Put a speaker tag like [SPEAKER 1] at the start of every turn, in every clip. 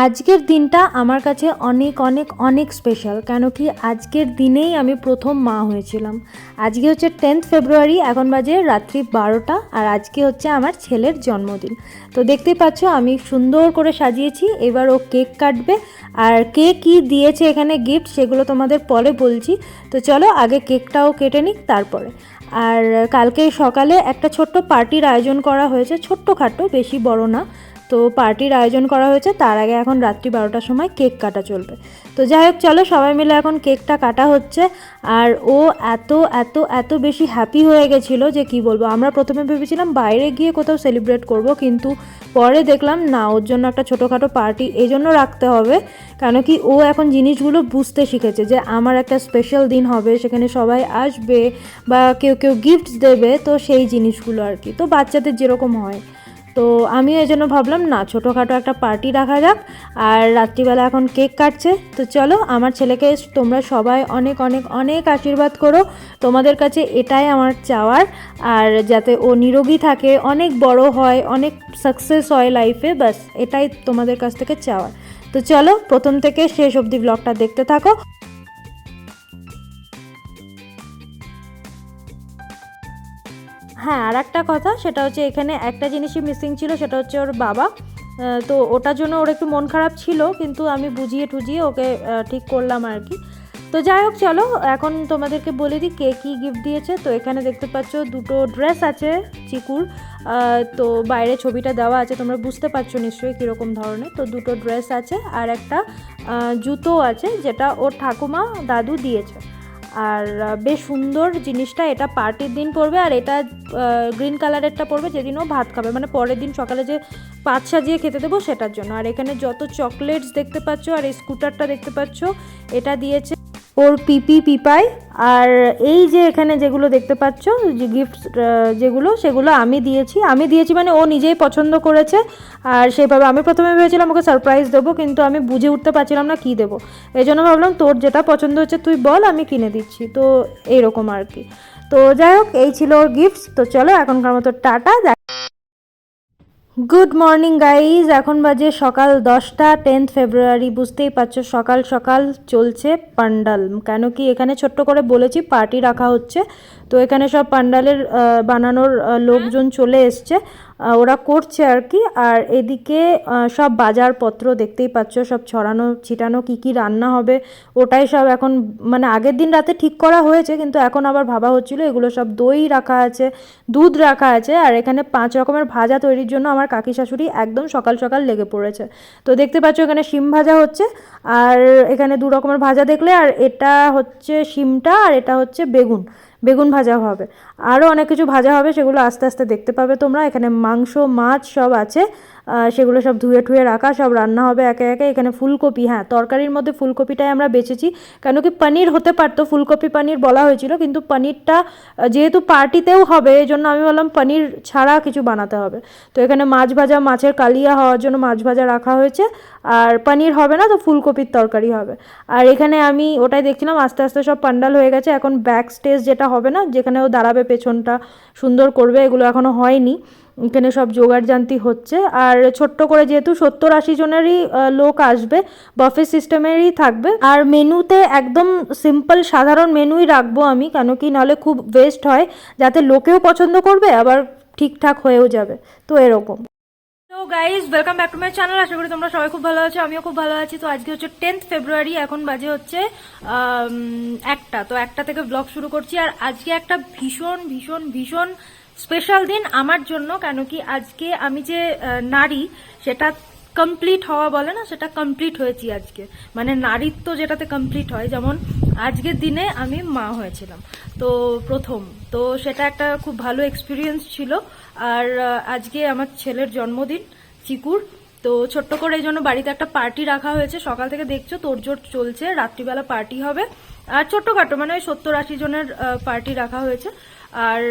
[SPEAKER 1] আজকের দিনটা আমার কাছে অনেক অনেক অনেক স্পেশাল কেন কি আজকের দিনেই আমি প্রথম মা হয়েছিলাম। আজকে হচ্ছে টেন্থ ফেব্রুয়ারি এখন বাজে রাত্রি বারোটা, আর আজকে হচ্ছে আমার ছেলের জন্মদিন। তো দেখতেই পাচ্ছ, আমি সুন্দর করে সাজিয়েছি, এবার ও কেক কাটবে, আর কে কী দিয়েছে এখানে গিফট সেগুলো তোমাদের পরে বলছি। তো চলো আগে কেকটাও কেটে নিক তারপরে। আর কালকে সকালে একটা ছোট্ট পার্টির আয়োজন করা হয়েছে, ছোট্টখাটো, বেশি বড় না। তো পার্টির আয়োজন করা হয়েছে, তার আগে এখন রাত্রি বারোটার সময় কেক কাটা চলবে। তো যাই হোক, চলো সবাই মিলে এখন কেকটা কাটা হচ্ছে। আর ও এত এত এত বেশি হ্যাপি হয়ে গেছিল যে কি বলব, আমরা প্রথমে ভেবেছিলাম বাইরে গিয়ে কোথাও সেলিব্রেট করব, কিন্তু পরে দেখলাম না, ওর জন্য একটা ছোটোখাটো পার্টি এই জন্য রাখতে হবে। কেন কি ও এখন জিনিসগুলো বুঝতে শিখেছে যে আমার একটা স্পেশাল দিন হবে, সেখানে সবাই আসবে বা কেউ কেউ গিফটস দেবে, তো সেই জিনিসগুলো আর কি। তো বাচ্চাদের যেরকম হয়। তো আমিও এই জন্য ভাবলাম, না, ছোটোখাটো একটা পার্টি রাখা যাক। আর রাত্রিবেলা এখন কেক কাটছে। তো চলো, আমার ছেলেকে তোমরা সবাই অনেক অনেক অনেক আশীর্বাদ করো। তোমাদের কাছে এটাই আমার চাওয়ার। আর যাতে ও নিরোগী থাকে, অনেক বড় হয়, অনেক সাকসেস হয় লাইফে ব্যাস, এটাই তোমাদের কাছ থেকে চাওয়ার। তো চলো, প্রথম থেকে শেষ অবধি ব্লগটা দেখতে থাকো। হ্যাঁ আর একটা কথা, সেটা হচ্ছে এখানে একটা জিনিসই মিসিং ছিল, সেটা হচ্ছে ওর বাবা। তো ওটার জন্য ওর একটু মন খারাপ ছিল, কিন্তু আমি বুঝিয়ে টুজিয়ে ওকে ঠিক করলাম আর কি। তো যাই হোক, চলো, এখন তোমাদেরকে বলে দিই কে কী গিফট দিয়েছে। তো এখানে দেখতে পাচ্ছ, দুটো ড্রেস আছে, চিকুর। তো বাইরে ছবিটা দেওয়া আছে, তোমরা বুঝতে পারছ নিশ্চয়ই কীরকম ধরনের। তো দুটো ড্রেস আছে, আর একটা জুতো আছে, যেটা ওর ঠাকুমা দাদু দিয়েছে। আর বেশ সুন্দর জিনিসটা, এটা পার্টির দিন পড়বে আর এটা গ্রিন কালারেরটা পড়বে যেদিনও ভাত খাবে। মানে পরের দিন সকালে যে পাত সাজিয়ে খেতে দেবো সেটার জন্য। আর এখানে যত চকলেটস দেখতে পাচ্ছ আর এই স্কুটারটা দেখতে পাচ্ছ, এটা দিয়েছে ওর পিপি, পিপাই, আর এই যে এখানে যেগুলো দেখতে পাচ্ছ, যে গিফট যেগুলো, সেগুলো আমি দিয়েছি। আমি দিয়েছি মানে ও নিজেই পছন্দ করেছে, আর সেভাবে আমি প্রথমে ভেবেছিলাম ওকে সারপ্রাইজ দেবো, কিন্তু আমি বুঝে উঠতে পারছিলাম না কী দেবো। এই জন্য ভাবলাম, তোর যেটা পছন্দ হচ্ছে তুই বল, আমি কিনে দিচ্ছি। তো এইরকম আর কি। তো যাই হোক, এই ছিল ওর গিফটস তো চলো, এখনকার মতো টাটা গুড মর্নিং গাইজ এখন বাজে সকাল দশটা টেন্থ ফেব্রুয়ারি বুঝতেই পারছ, সকাল সকাল চলছে পান্ডাল। কেন কি এখানে ছোট্ট করে বলেছি পার্টি রাখা হচ্ছে। তো এখানে সব পান্ডালের বানানোর লোকজন চলে এসছে। ওরা করছে আর কি। আর এদিকে সব বাজারপত্র দেখতেই পাচ্ছ, সব ছড়ানো, ছিটানো, কি কি রান্না হবে, ওটাই সব এখন মানে আগের দিন রাতে ঠিক করা হয়েছে, কিন্তু এখন আবার ভাবা হচ্ছিল, এগুলো সব দই রাখা আছে, দুধ রাখা আছে, আর এখানে পাঁচ রকমের ভাজা তৈরির জন্য আমার কাকি শাশুড়ি একদম সকাল সকাল লেগে পড়েছে। তো দেখতে পাচ্ছ, এখানে শিম ভাজা হচ্ছে, আর এখানে দু রকমের ভাজা দেখলে, আর এটা হচ্ছে শিমটা, আর এটা হচ্ছে বেগুন। বেগুন ভাজা হবে। আরও অনেক কিছু ভাজা হবে, সেগুলো আস্তে আস্তে দেখতে পাবে তোমরা। এখানে মাংস, মাছ সব আছে। সেগুলো সব ধুয়ে ঠুয়ে রাখা, সব রান্না হবে একে একে। এখানে ফুলকপি হ্যাঁ তরকারির মধ্যে ফুলকপিটাই আমরা বেছেছি। কেন কি পনির হতে পারতো, ফুলকপি পনির বলা হয়েছিল, কিন্তু পনিরটা যেহেতু পার্টিতেও হবে এই জন্য আমি বললাম পনির ছাড়া কিছু বানাতে হবে। তো এখানে মাছ ভাজা, মাছের কালিয়া হওয়ার জন্য মাছ ভাজা রাখা হয়েছে। আর পনির হবে না, তো ফুলকপির তরকারি হবে। আর এখানে আমি ওটাই দেখছিলাম, আস্তে আস্তে সব পান্ডাল হয়ে গেছে। এখন ব্যাক স্টেজ যেটা হবে না, যেখানে ও দাঁড়াবে, পেছনটা সুন্দর করবে, এগুলো এখনও হয়নি। এখানে সব জোগাড় জান্তি হচ্ছে। আর ছোট্ট করে যেহেতু সত্তর আশি জনেরই লোক আসবে বফে সিস্টেমেরই থাকবে। আর মেনুতে একদম সিম্পল সাধারণ মেনুই রাখব আমি কেন কি নাহলে খুব ওয়েস্ট হয়, যাতে লোকেও পছন্দ করবে, আবার ঠিকঠাক হয়েও যাবে। তো এরকম। তো guys welcome back to my channel আশা করি তোমরা সবাই খুব ভালো আছো, আমিও খুব ভালো আছি। তো আজকে হচ্ছে টেন্থ ফেব্রুয়ারি এখন বাজে হচ্ছে একটা। তো একটা থেকে ব্লগ শুরু করছি। আর আজকে একটা ভীষণ ভীষণ ভীষণ স্পেশাল দিন আমার জন্য কেন কি আজকে আমি যে নারী, সেটা কমপ্লিট হওয়া বলে না, সেটা কমপ্লিট হয়েছি আজকে। মানে নারীত্ব যেটাতে কমপ্লিট হয়, যেমন আজকের দিনে আমি মা হয়েছিলাম, তো প্রথম। তো সেটা একটা খুব ভালো এক্সপিরিয়েন্স ছিল। আর আজকে আমার ছেলের জন্মদিন, চিকুর। তো ছোট্ট করে এই জন্য বাড়িতে একটা পার্টি রাখা হয়েছে। সকাল থেকে দেখছ, তোড়জোড় চলছে, রাত্রিবেলা পার্টি হবে। আর ছোট্টখাটো মানে ওই সত্তর আশি জনের পার্টি রাখা হয়েছে। আর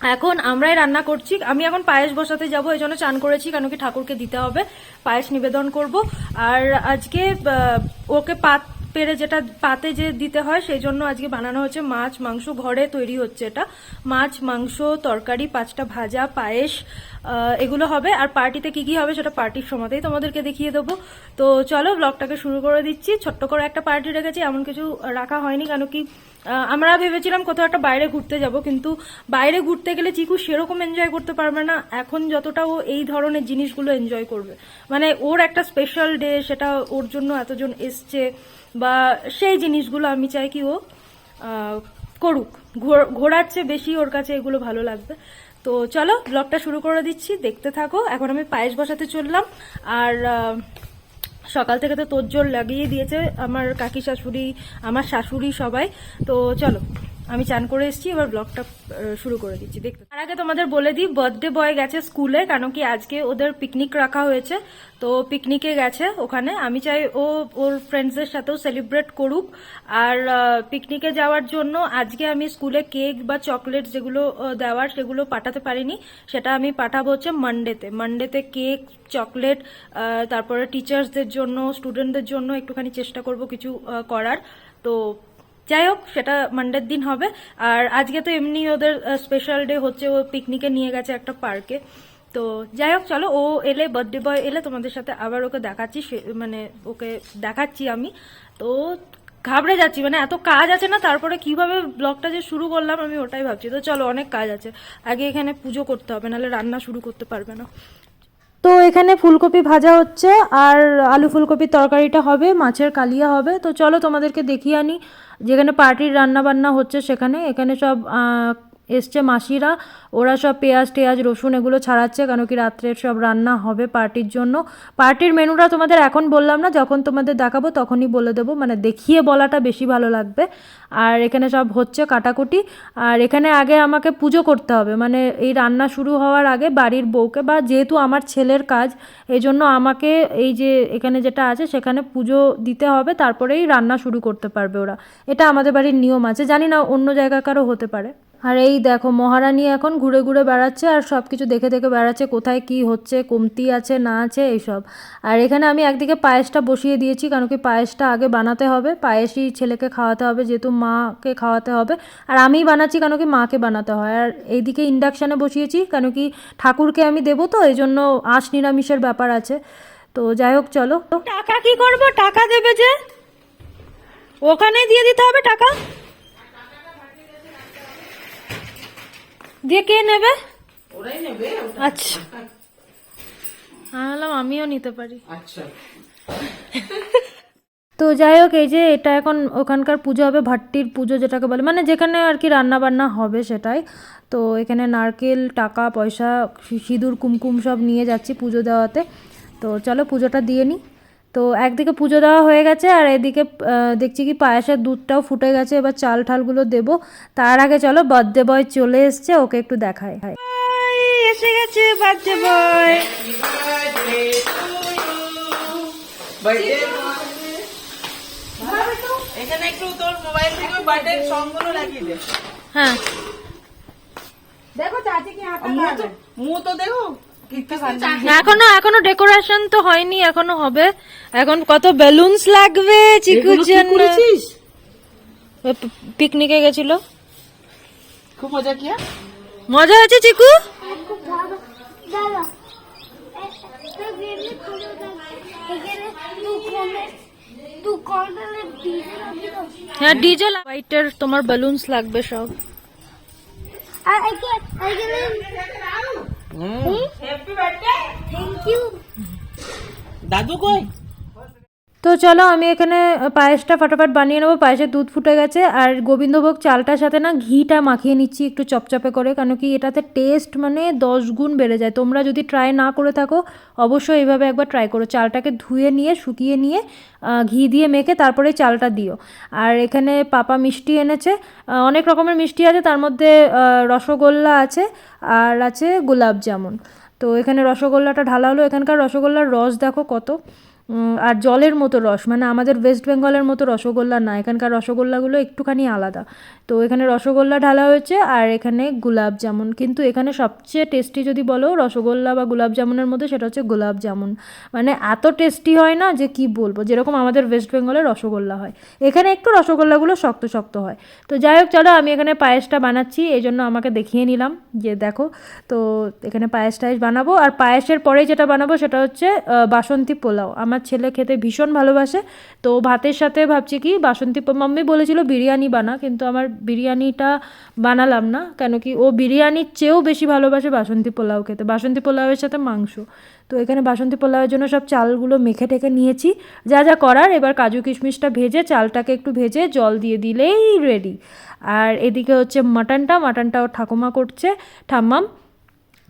[SPEAKER 1] এখন আমরাই রান্না করছি। আমি এখন পায়েস বসাতে যাব, এই জন্য চান করেছি, কেন কি ঠাকুরকে দিতে হবে। পায়েস নিবেদন করব। আর আজকে ওকে পাত পেরে যেটা, পাতে যে দিতে হয়, সেই জন্য আজকে বানানো হচ্ছে মাছ মাংস। ঘরে তৈরি হচ্ছে এটা। মাছ, মাংস, তরকারি, পাঁচটা ভাজা, পায়েস এগুলো হবে। আর পার্টিতে কি কি হবে সেটা পার্টির সময়তেই তোমাদেরকে দেখিয়ে দেবো। তো চলো, ব্লগটাকে শুরু করে দিচ্ছি। ছোট্ট করে একটা পার্টি রেখেছি, এমন কিছু রাখা হয়নি, কেন কি আমরা ভেবেছিলাম কোথাও একটা বাইরে ঘুরতে যাব, কিন্তু বাইরে ঘুরতে গেলে চিকু সেরকম এনজয় করতে পারবে না। এখন যতটা ও এই ধরনের জিনিসগুলো এনজয় করবে। মানে ওর একটা স্পেশাল ডে সেটা ওর জন্য এতজন এসছে, বা সেই জিনিসগুলো আমি চাই কি ও করুক। ঘোর- ঘোরার চেয়ে বেশি ওর কাছে এগুলো ভালো লাগবে। তো চলো ব্লগটা শুরু করে দিচ্ছি, দেখতে থাকো। এখন আমি পায়েস বসাতে চললাম। আর সকাল থেকে তো তোর জোর লাগিয়ে দিয়েছে আমার কাকি শাশুড়ি, আমার শাশুড়ি সবাই। তো চলো। আমি চান করে এসেছি, এবার ব্লগটা শুরু করে দিচ্ছি, দেখতে। তার আগে তোমাদের বলে দিই বার্থডে বয় গেছে স্কুলে কেন কি আজকে ওদের পিকনিক রাখা হয়েছে। তো পিকনিকে গেছে ওখানে। আমি চাই ও, ওর ফ্রেন্ডসদের সাথেও সেলিব্রেট করুক। আর পিকনিকে যাওয়ার জন্য আজকে আমি স্কুলে কেক বা চকলেট যেগুলো দেওয়ার সেগুলো পাঠাতে পারিনি। সেটা আমি পাঠাবো হচ্ছে মানডেতে মানডেতে কেক চকলেট তারপরে টিচার্সদের জন্য স্টুডেন্টদের জন্য একটুখানি চেষ্টা করব কিছু করার। তো যাই হোক সেটা মানডের দিন হবে। আর আজকে তো এমনি ওদের স্পেশাল ডে হচ্ছে, ও পিকনিকে নিয়ে গেছে একটা পার্কে তো যাই হোক চলো, ও এলে বার্থডে বয় এলে তোমাদের সাথে আবার ওকে দেখাচ্ছি মানে ওকে দেখাচ্ছি আমি। তো ঘাবড়ে যাচ্ছি মানে এত কাজ আছে না, তারপরে কীভাবে ব্লগটা যে শুরু করলাম, আমি ওটাই ভাবছি। তো চলো, অনেক কাজ আছে। আগে এখানে পুজো করতে হবে, নাহলে রান্না শুরু করতে পারবে না। তো এখানে ফুলকপি ভাজা হচ্ছে আর আলু ফুলকপির তরকারিটা হবে, মাছের কালিয়া হবে। তো চলো তোমাদেরকে দেখিয়ে আনি, যেখানে পার্টির রান্না বান্না হচ্ছে সেখানে। এখানে সব এসছে মাসিরা। ওরা সব পেঁয়াজ টেয়াজ, রসুন এগুলো ছাড়াচ্ছে কেন কি রাত্রে সব রান্না হবে পার্টির জন্য। পার্টির মেনুটা তোমাদের এখন বললাম না, যখন তোমাদের দেখাবো তখনই বলে দেবো। মানে দেখিয়ে বলাটা বেশি ভালো লাগবে। আর এখানে সব হচ্ছে কাটাকুটি। আর এখানে আগে আমাকে পুজো করতে হবে। মানে এই রান্না শুরু হওয়ার আগে বাড়ির বউকে বা যেহেতু আমার ছেলের কাজ এই জন্য আমাকে এই যে এখানে যেটা আছে সেখানে পুজো দিতে হবে, তারপরেই রান্না শুরু করতে পারবে ওরা। এটা আমাদের বাড়ির নিয়ম আছে। জানি না অন্য জায়গাকারও হতে পারে। আর এই দেখো, মহারানী এখন ঘুরে ঘুরে বেড়াচ্ছে আর সব কিছু দেখে দেখে বেড়াচ্ছে, কোথায় কি হচ্ছে, কমতি আছে, না আছে, এইসব। আর এখানে আমি একদিকে পায়েসটা বসিয়ে দিয়েছি, কারণ কি পায়েসটা আগে বানাতে হবে, পায়েসই ছেলেকে খাওয়াতে হবে, যেহেতু মাকে খাওয়াতে হবে, আর আমিই বানাচ্ছি কেন কি মাকে বানাতে হয়। আর এইদিকে ইন্ডাকশানে বসিয়েছি কেন কি ঠাকুরকে আমি দেবো তো এই জন্য আঁশ নিরামিষের ব্যাপার আছে। তো যাই হোক, চলো। টাকা কি করব? টাকা দেবে যে? ওখানে দিয়ে দিতে হবে টাকা? দিয়ে কে নেবে?
[SPEAKER 2] ওরাই নেবে
[SPEAKER 1] আচ্ছা। আমি বললাম আমিও নিতে পারি।
[SPEAKER 2] আচ্ছা।
[SPEAKER 1] তো যাই হোক এই যে এটা এখন ওখানকার পুজো হবে ভাট্টির পুজো যেটাকে বলে মানে যেখানে আর কি রান্না বান্না হবে সেটাই। তো এখানে নারকেল টাকা পয়সা সিঁদুর কুমকুম সব নিয়ে যাচ্ছি পুজো দেওয়াতে। তো চলো পুজোটা দিয়ে নিই তো একদিকে পুজো দেওয়া হয়ে গেছে আর এদিকে দেখছি কি পায়েসের দুধটাও ফুটে গেছে। এবার চাল ঠালগুলো দেবো। তার আগে চলো বার্থডে বয় চলে এসছে ওকে একটু দেখায় এসে গেছে বার্থডে বয়
[SPEAKER 2] এখানে একটু তোর মোবাইল থেকে বার্থডে সংগুলো লাগিয়ে দে।
[SPEAKER 1] হ্যাঁ।
[SPEAKER 2] মুখ তো মুখ তো দেখো।
[SPEAKER 1] এখনও এখনও ডেকোরেশন তো হয়নি এখনও হবে। এখন কত বেলুনস লাগবে চিকুর জন্য। পিকনিকে গেছিল।
[SPEAKER 2] খুব মজা কিয়া
[SPEAKER 1] মজা হয়েছে চিকু? হ্যাঁ ডিজে হোয়াইটের তোমার বেলুনস লাগবে সব।
[SPEAKER 3] আর একে এখানে
[SPEAKER 2] হ্যাপি বার্থডে
[SPEAKER 3] থ্যাংক ইউ
[SPEAKER 2] দাদু কই
[SPEAKER 1] তো চলো আমি এখানে পায়েসটা ফটাফট বানিয়ে নেব। পায়েসের দুধ ফুটে গেছে। আর গোবিন্দভোগ চালটার সাথে না ঘিটা মাখিয়ে নিচ্ছি একটু চপচপে করে কেন কি এটাতে টেস্ট মানে দশ গুণ বেড়ে যায়। তোমরা যদি ট্রাই না করে থাকো, অবশ্যই এইভাবে একবার ট্রাই করো। চালটাকে ধুয়ে নিয়ে, শুকিয়ে নিয়ে ঘি দিয়ে মেখে তারপরে চালটা দিও। আর এখানে পাপা মিষ্টি এনেছে। অনেক রকমের মিষ্টি আছে। তার মধ্যে রসগোল্লা আছে আর আছে গোলাপ জামুন। তো এখানে রসগোল্লাটা ঢালা হলো। এখানকার রসগোল্লার রস দেখো কত। আর জলের মতো রস মানে আমাদের ওয়েস্ট বেঙ্গলের মতো রসগোল্লা না, এখানকার রসগোল্লাগুলো একটুখানি আলাদা। তো এখানে রসগোল্লা ঢালা হয়েছে, আর এখানে গুলাব জামুন। কিন্তু এখানে সবচেয়ে টেস্টি যদি বলো রসগোল্লা বা গুলাব জামুনের মধ্যে, সেটা হচ্ছে গোলাপ জামুন। মানে এত টেস্টি হয় না যে কি বলব, যেরকম আমাদের ওয়েস্ট বেঙ্গলের রসগোল্লা হয়। এখানে একটু রসগোল্লাগুলো শক্ত শক্ত হয়। তো যাই হোক, চলো আমি এখানে পায়েসটা বানাচ্ছি, এই জন্য আমাকে দেখিয়ে নিলাম, যে দেখো। তো এখানে পায়েস টায়েস বানাবো, আর পায়েসের পরে যেটা বানাবো সেটা হচ্ছে বাসন্তী পোলাও। আমার ছেলে খেতে ভীষণ ভালোবাসে। তো ভাতের সাথে ভাবছি কি, বাসন্তী মাম্মি বলেছিল বিরিয়ানি বানা, কিন্তু আমার বিরিয়ানিটা বানালাম না, কেন কি ও বিরিয়ানির চেয়েও বেশি ভালোবাসে বাসন্তী পোলাও খেতে। বাসন্তী পোলাওয়ের সাথে মাংস। তো এখানে বাসন্তী পোলাওয়ের জন্য সব চালগুলো মেখে টেখে নিয়েছি। যা যা করার, এবার কাজু কিশমিশটা ভেজে, চালটাকে একটু ভেজে জল দিয়ে দিলেই রেডি আর এদিকে হচ্ছে মাটনটা মাটনটা ওর ঠাকুমা করছে, ঠাম্মাম।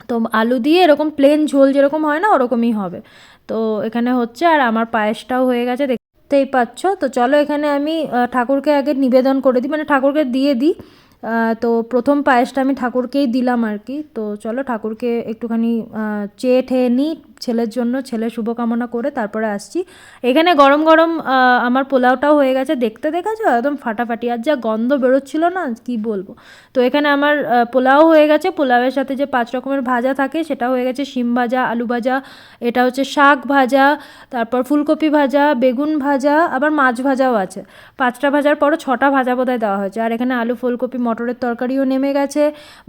[SPEAKER 1] তো আলু দিয়ে এরকম প্লেন ঝোল যেরকম হয় না, ওরকমই হবে। তো এখানে হচ্ছে আর আমার পায়েসটাও হয়ে গেছে দেখতেই পাচ্ছ। তো চলো এখানে আমি ঠাকুরকে আগে নিবেদন করে দিই মানে ঠাকুরকে দিয়ে দিই। তো প্রথম পায়েসটা আমি ঠাকুরকেই দিলাম আর কি। তো চলো ঠাকুরকে একটুখানি চেয়ে ঠেয়ে নিই। ছেলের জন্য ছেলের শুভকামনা করে তারপরে আসছি। এখানে গরম গরম আমার পোলাওটাও হয়ে গেছে। দেখতে দেখেছ একদম ফাটাফাটি। আর যা গন্ধ বেরোচ্ছিল না, কি বলব? তো এখানে আমার পোলাও হয়ে গেছে। পোলাওয়ের সাথে যে পাঁচ রকমের ভাজা থাকে, সেটা হয়ে গেছে শিম ভাজা, আলু ভাজা, এটা হচ্ছে শাক ভাজা, তারপর ফুলকপি ভাজা, বেগুন ভাজা, আবার মাছ ভাজাও আছে। পাঁচটা ভাজার পরও ছটা ভাজা বোধহয় দেওয়া হয়েছে। আর এখানে আলু, ফুলকপি, মটরের তরকারিও নেমে গেছে।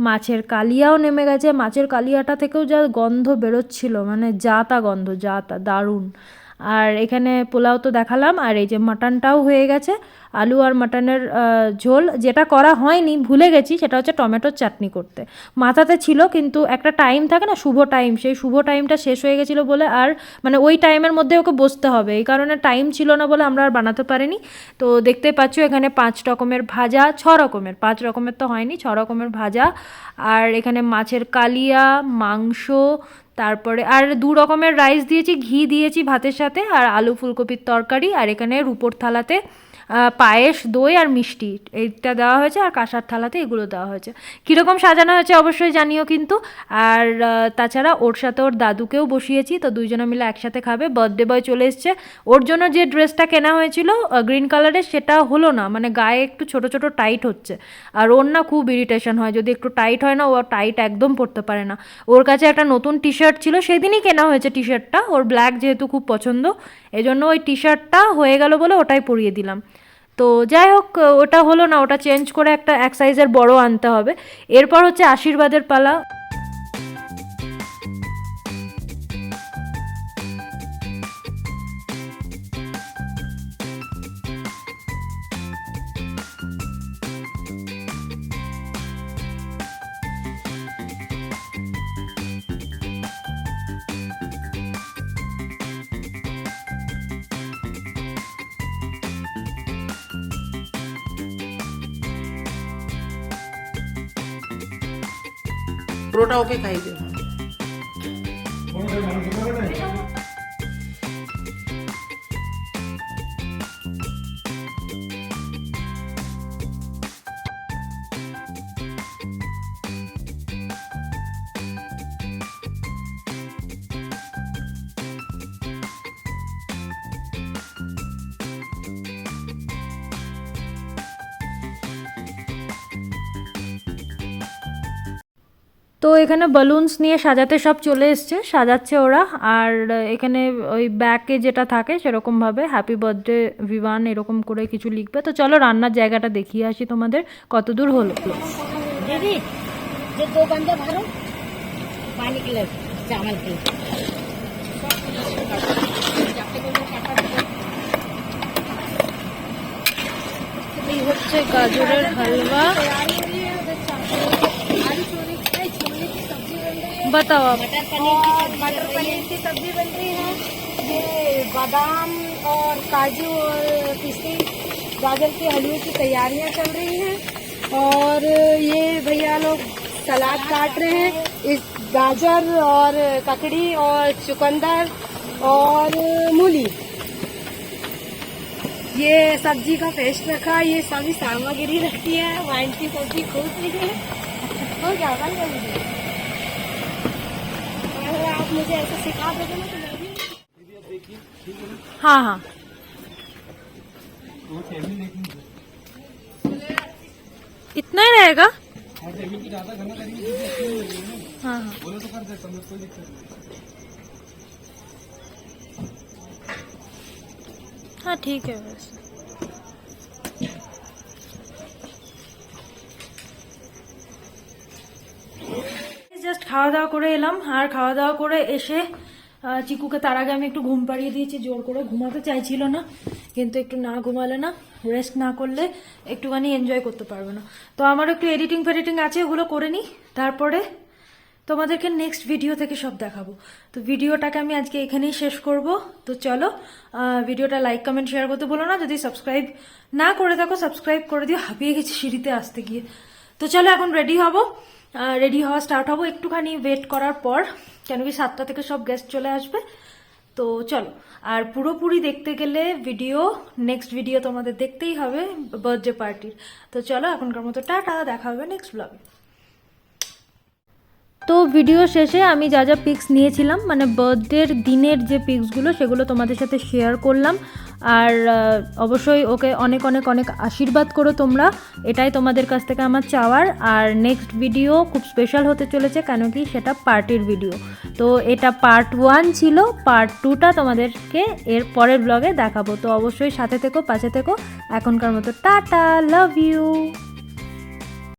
[SPEAKER 1] মাছের কালিয়াও নেমে গেছে। মাছের কালিয়াটা থেকেও যা গন্ধ বেরোচ্ছিল মানে যা তা গন্ধ যা তা দারুণ। আর এখানে পোলাও তো দেখালাম, আর এই যে মাটনটাও হয়ে গেছে, আলু আর মাটনের ঝোল। যেটা করা হয়নি, ভুলে গেছি, সেটা হচ্ছে টমেটোর চাটনি করতে। মাথাতে ছিল, কিন্তু একটা টাইম থাকে না, শুভ টাইম সেই শুভ টাইমটা শেষ হয়ে গেছিল বলে আর মানে ওই টাইমের মধ্যে ওকে বসতে হবে। এই কারণে টাইম ছিল না বলে আমরা আর বানাতে পারিনি। তো দেখতে পাচ্ছ, এখানে পাঁচ রকমের ভাজা, ছ রকমের, পাঁচ রকমের তো হয়নি, ছ রকমের ভাজা। আর এখানে মাছের কালিয়া, মাংস তারপরে আর দু রকমের রাইস দিয়েছি, ঘি দিয়েছি ভাতের সাথে, আর আলু ফুলকপির তরকারি, আর এখানে রুপোর থালাতে পায়েস, দই আর মিষ্টি। এইটা দেওয়া হয়েছে আর কাঁসার থালাতে এগুলো দেওয়া হয়েছে। কীরকম সাজানো হয়েছে অবশ্যই জানিও কিন্তু। আর তাছাড়া ওর সাথে ওর দাদুকেও বসিয়েছি, তো দুইজনে মিলে একসাথে খাবে। বার্থডে বয় চলে এসছে। ওর জন্য যে ড্রেসটা কেনা হয়েছিল গ্রিন কালারের সেটা হলো না। মানে গায়ে একটু ছোট ছোট টাইট হচ্ছে। আর ওর না খুব ইরিটেশন হয়। যদি একটু টাইট হয় না, ও টাইট একদম পরতে পারে না। ওর কাছে একটা নতুন টি শার্ট ছিল, সেদিনই কেনা হয়েছে টি। শার্টটা ওর ব্ল্যাক যেহেতু খুব পছন্দ, এজন্য ওই টি শার্টটা হয়ে গেল বলে ওটাই পরিয়ে দিলাম। তো যাই হোক, ওটা হলো না, ওটা চেঞ্জ করে একটা এক সাইজের বড় আনতে হবে। এরপর হচ্ছে আশীর্বাদের পালা।
[SPEAKER 2] পুরোটা ওকে খাইবে
[SPEAKER 1] তো এখানে বালুনস নিয়ে সাজাতে সব চলে এসছে, সাজাচ্ছে ওরা। আর এখানে ওই ব্যাকে যেটা থাকে সেরকমভাবে হ্যাপি বার্থডে ভিভান এরকম করে কিছু লিখবে। তো চলো রান্নার জায়গাটা দেখিয়ে আসি তোমাদের কতদূর হলো।
[SPEAKER 4] দিদি, যে ভালো
[SPEAKER 1] পানি হচ্ছে গাজরের হালুয়া। बताओ आप।
[SPEAKER 4] मटर पनीर की
[SPEAKER 3] मटर पनीर की सब्ज़ी बन रही है। ये बादाम और काजू और पिस्ते गाजर के हलवे की तैयारियाँ चल रही हैं। और ये भैया लोग सलाद काट रहे हैं। इस गाजर और ककड़ी और चुकंदर और मूली। ये सब्ज़ी का पेस्ट रखा ये सभी सामग्री रखी है। वाइन की सब्ज़ी खूब रही है। और क्या बन गई अगर आप मुझे ऐसे सिखा दोगे ना तो मैं भी
[SPEAKER 1] हाँ हाँ। इतना ही रहेगा? हाँ हाँ। हाँ ठीक है वैसे। জাস্ট খাওয়া দাওয়া করে এলাম। আর খাওয়া দাওয়া করে এসে চিকুকে তার আগে আমি একটু ঘুম পাড়িয়ে দিয়েছি, জোর করে ঘুমাতে চাইছিল না, কিন্তু একটু না ঘুমালে না রেস্ট না করলে একটুখানি এনজয় করতে পারবে না। তো আমার একটু এডিটিং ফেডিটিং আছে, ওগুলো করে নিই। তারপরে তোমাদেরকে নেক্সট ভিডিও থেকে সব দেখাবো। তো ভিডিওটাকে আমি আজকে এখানেই শেষ করব। তো চলো ভিডিওটা লাইক কমেন্ট শেয়ার করতে বলো না। যদি সাবস্ক্রাইব না করে থাকো সাবস্ক্রাইব করে দিও। হাঁপিয়ে গেছি সিঁড়িতে আসতে গিয়ে। তো চলো, এখন রেডি হব। রেডি হওয়া স্টার্ট হব। একটুখানি ওয়েট করার পর, কেন কি সাতটা থেকে সব গেস্ট চলে আসবে। তো চলো, আর পুরোপুরি দেখতে গেলে ভিডিও নেক্সট ভিডিও তোমাদের দেখতেই হবে বার্থডে পার্টির তো চলো, এখনকার মতো টাটা, দেখা হবে নেক্সট ব্লগে তো ভিডিও শেষে আমি যা যা পিক্স নিয়েছিলাম মানে বার্থডের দিনের যে পিক্সগুলো সেগুলো তোমাদের সাথে শেয়ার করলাম। আর অবশ্যই ওকে অনেক অনেক অনেক আশীর্বাদ করো তোমরা। এটাই তোমাদের কাছ থেকে আমার চাওয়ার। আর নেক্সট ভিডিও খুব স্পেশাল হতে চলেছে, কেন কি সেটা পার্টির ভিডিও তো এটা পার্ট ওয়ান ছিল পার্ট টুটা তোমাদেরকে এর পরের ব্লগে দেখাবো। তো অবশ্যই সাথে থেকো, পাশে থেকো। এখনকার মতো টাটা লাভ ইউ